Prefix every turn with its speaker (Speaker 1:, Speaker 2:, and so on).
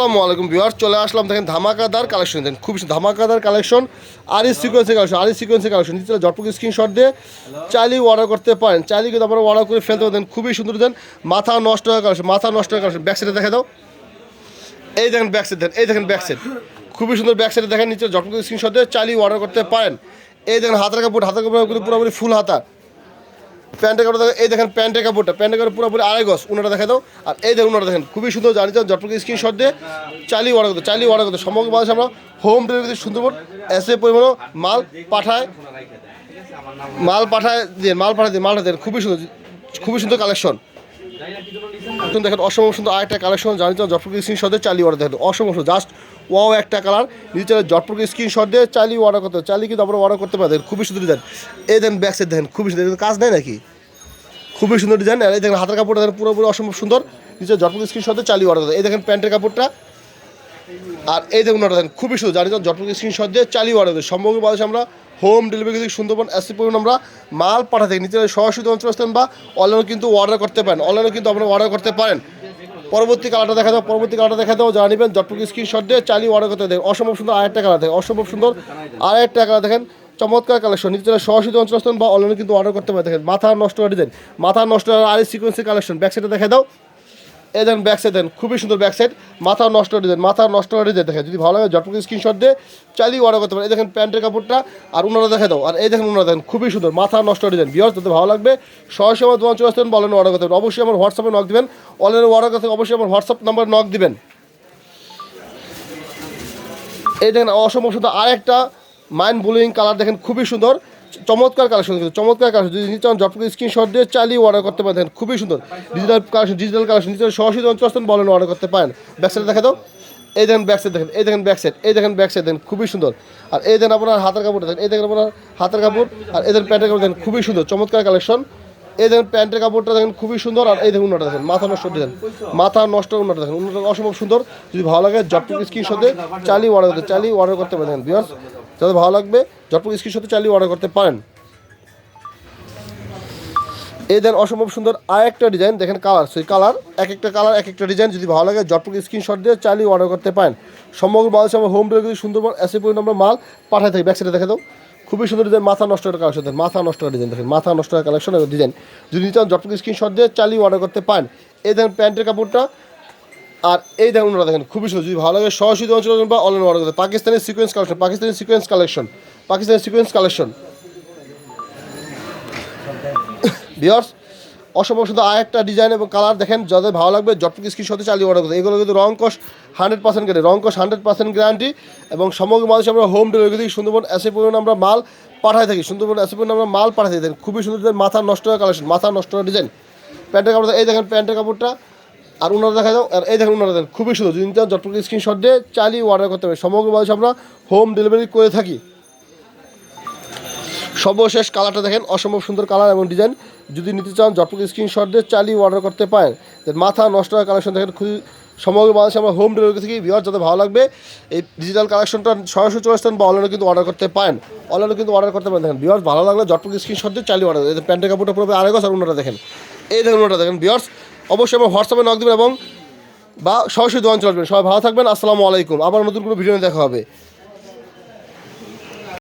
Speaker 1: আসসালামু আলাইকুম ভিউয়ার্স, চলে আসলাম দেখেন ধামাকাদার কালেকশন দেন খুব ধামাকাদার কালেকশন আর এই সিকোয়েন্সের কালেকশন আর এই সিকোয়েন্সের কালেকশন নিচে জটপুক স্ক্রিনশট দিয়ে চাইলেই অর্ডার করতে পারেন। চাইলেই কিন্তু আপনারা অর্ডার করে ফেলতে পারেন। খুবই সুন্দর দেন মাথা নষ্ট হয়ে কালেকশন মাথা নষ্ট হয়ে কালেকশন ব্যাক সাইডে দেখে দাও। এই দেখেন ব্যাক সাইড দেন এই দেখেন ব্যাক সাইড খুবই সুন্দর ব্যাক সাইডে দেখেন, নিচে জটপুক স্ক্রিনশট দিয়ে চাইলেই অর্ডার করতে পারেন। এই দেখেন হাতের কাপড় হাতের কাপড় পুরোপুরি ফুল হাতা। প্যান্টের কাপড় এই দেখেন প্যান্টের কাপড়টা, প্যান্টের কাপড় পুরোপুরি আড়াই গজ, উনাটা দেখা দাও। আর এই দেখুন উনাটা দেখেন, খুবই সুন্দর জানি চান স্ক্রিন স্ক্রিনশট দিয়ে চালিয়ে অর্ডার করতে চালিয়ে অর্ডার করতে সমগ্র বাংলাদেশে আমরা হোম ডেলিভারি সুন্দরবন এসে পরিমাণও মাল পাঠায় মাল পাঠায় দিয়ে, মাল পাঠায় দিয়ে মালটা দেন খুবই সুন্দর খুবই সুন্দর কালেকশন দেখেন অসম্ভব সুন্দর আরেকটা কালেকশন জানি চান জটপকে স্ক্রিনশট দিয়ে চালিয়ে অর্ডার দেখেন। অসম সুন্দর জাস্ট ওয়াও একটা কালার নিচে জটপকে স্ক্রিনশট দিয়ে চালিয়ে অর্ডার করতে। চালিয়ে কিন্তু আমরা অর্ডার করতে পারি দেখেন খুবই সুন্দর ডিজাইন এই দেখেন ব্যাক সাইড দেখেন, খুবই সুন্দর কাজ নেই নাকি? খুবই সুন্দর ডিজাইন আর এই দেখেন হাতের কাপড়টা দেখেন পুরোপুরি অসম্ভব সুন্দর। নিচে জটপুর স্ক্রিন সাথে চালিয়ে অর্ডার এই দেখেন প্যান্টের কাপড়টা, আর এই দেখুন ওটা দেখেন, খুবই সুন্দর। জানি জটপক স্ক্রিন শট দিয়ে চালিয়ে অর্ডার করি সম্ভব বাংলাদেশে আমরা? হোম ডেলিভারি থেকে সুন্দরবন এসি পরিমাণ আমরা মাল পাঠাতে নিচে সরাসরি অঞ্চল আসতেন বা অনলাইনে কিন্তু অর্ডার করতে পারেন। অনলাইনে কিন্তু আপনারা অর্ডার করতে পারেন। পরবর্তী কালারটা দেখা দাও পরবর্তী কালারটা দেখা দাও যারা নেবেন জটপক স্ক্রিন শট দিয়ে চালিয়ে অর্ডার করতে দেখেন অসম্ভব সুন্দর আরেকটা কালার দেখেন, অসম্ভব সুন্দর আরেকটা কালার দেখেন, চমৎকার কালেকশন নিচে সরাসরি অঞ্চল আসতেন বা অনলাইনে কিন্তু অর্ডার করতে পারেন। দেখেন, মাথা নষ্ট হওয়ার দেন মাথা নষ্ট আর সিকোয়েন্সের কালেকশন ব্যাক সাইডে দেখা দাও। এই দেখেন ব্যাক সাইড দেন, খুবই সুন্দর ব্যাক সাইড মাথা নষ্ট হয়ে ডিজাইন মাথা নষ্ট হয়ে ডিজাইন দেখেন, যদি ভালো লাগে জটপক স্ক্রিনশট দিয়ে চালিয়ে অর্ডার করতে পারেন। এই দেখেন প্যান্টের কাপড়টা, আর উনারা দেখে দাও, আর এই দেখেন উনারা দেন, খুবই সুন্দর, মাথা নষ্ট হয়ে ডিজাইন বিয়ার যদি ভালো লাগবে, সরাসরি আমার দোকান চলে আসতেন বলেন অর্ডার করতে পারেন। অবশ্যই আমার হোয়াটসঅ্যাপে নক দিবেন অনলাইনে অর্ডার করতে অবশ্যই আমার হোয়াটসঅ্যাপ নাম্বার নক দিবেন। এই দেখেন, অসম্ভব সুন্দর আরেকটা মাইন্ড ব্লোয়িং কালার দেখেন, খুবই সুন্দর। চমৎকার কালেকশন চমৎকার কালেকশন যদি নিতে চান জটপকে স্ক্রিনশট দিয়ে চালিয়ে অর্ডার করতে পারেন, খুবই সুন্দর। ডিজিটাল কালেকশন ডিজিটাল কালেকশন নিতে সরাসরি অঞ্চল বলেন অর্ডার করতে পারেন। ব্যাকসাইড দেখা দাও। এই দেখেন ব্যাক সাইড দেখেন, এই দেখেন ব্যাক সাইড এই দেখেন ব্যাক সাইড দেখেন, খুবই সুন্দর। আর এই দেখেন আপনার হাতের কাপড় দেখেন, এই দেখেন আপনার হাতের কাপড়, আর এদের প্যান্টের কাপড়, দেখেন, খুবই সুন্দর, চমৎকার কালেকশন এই দেখেন প্যান্টের কাপড়টা দেখেন খুবই সুন্দর, আর এই দেখুন দেখেন। মাথা নষ্ট দেখেন মাথা নষ্ট উন্নটা দেখেন অসম্ভব সুন্দর। যদি ভালো লাগে, জটপুর স্ক্রিনশট দিয়ে চালিয়ে অর্ডার করতে চালিয়ে অর্ডার করতে পারেন বিয়ার্স যাদের ভালো লাগবে, জটপুর স্ক্রিনশট দিয়ে চালিয়ে অর্ডার করতে পারেন। এই দেন অসম্ভব সুন্দর আর একটা ডিজাইন দেখেন কালার সেই কালার এক একটা কালার এক একটা ডিজাইন যদি ভালো লাগে জটপুক স্ক্রিনশট দিয়ে চালিয়ে অর্ডার করতে পারেন। সমগ্র বাংলাদেশে আমরা হোম ডেলিভারি সুন্দরবন এসে পরিমাণ আমরা মাল পাঠাই থাকি। ব্যাক সাইডে দেখে দাও। খুবই সুন্দর ডিজাইন মাথা নষ্ট করার কালেকশন দেখেন, মাথা নষ্ট করার ডিজাইন দেখেন, মাথা নষ্ট করার কালেকশন ডিজাইন যদি চান জটপুক স্ক্রিনশট দিয়ে চালিয়ে অর্ডার করতে পারেন। এই দেখেন প্যান্টের কাপড়টা, আর এই দেখুন ওনারা দেখেন, খুবই সুন্দর। যদি ভালো লাগে সরাসরি অঞ্চল বা অনলাইন অর্ডার করতে। Pakistani sequence collection Pakistani sequence collection Pakistani sequence collection বিয়ার্স অসম্ভব সুন্দর আর একটা ডিজাইন এবং কালার দেখেন, যাদের ভালো লাগবে জটপুক স্ক্রিন সাথে চালিয়ে অর্ডার করতে। এগুলো কিন্তু রং কস হান্ড্রেড পার্সেন্ট গ্যারেন্টি রং কস হান্ড্রেড পার্সেন্ট গ্যারান্টি এবং সমগ্র মানুষে আমরা হোম ডেলিভারি থেকে সুন্দরবন এসে পরিমাণ আমরা মাল পাঠাই থাকি। সুন্দরবন এসে পরিমাণ আমরা মাল পাঠাই থাকি। খুবই সুন্দর ডিজাইন মাথা নষ্ট হওয়ার কালেকশন মাথা নষ্ট হওয়ার ডিজাইন প্যান্টের কাপড় এই দেখেন প্যান্টের কাপড়টা। আর উনারা দেখা যাও আর এই দেখেন উনারা দেখেন খুবই সুন্দর। যদি চান জটপুক স্ক্রিনশট দিয়ে চালিয়ে অর্ডার করতে হবে সমগ্র মানুষ আমরা হোম ডেলিভারি করে থাকি। সর্বশেষ কালারটা দেখেন, অসম্ভব সুন্দর কালার এবং ডিজাইন যদি নিতে চান জটপুক স্ক্রিনশট দিয়ে চালিয়ে অর্ডার করতে পারেন। মাথা নষ্ট হওয়ার কালেকশন দেখেন, খুবই সমগ্র বাংলাদেশে আমরা হোম ডেলিভারি থেকে ভিওয়ার যাতে ভালো লাগবে, এই ডিজিটাল কালেকশনটা সরাসরি চলে আসতেন বা অনলাইনে কিন্তু অর্ডার করতে পারেন। অনলাইনে কিন্তু অর্ডার করতে পারেন। দেখেন ভিওয়ার্স ভালো লাগলে জটপুক স্ক্রিনশট দিয়ে চালিয়ে অর্ডার এই প্যান্টের কাপড়টা পুরো আরেক আর অন্যটা দেখেন। এই দেখেন ওটা দেখেন ভিওয়ার্স অবশ্যই আমার হোয়াটসঅ্যাপে নক দেবেন এবং বা সরাসরি দোকান চলবেন সবাই ভালো থাকবেন, আসসালামু আলাইকুম। আবার নতুন কোনো ভিডিও দেখা হবে।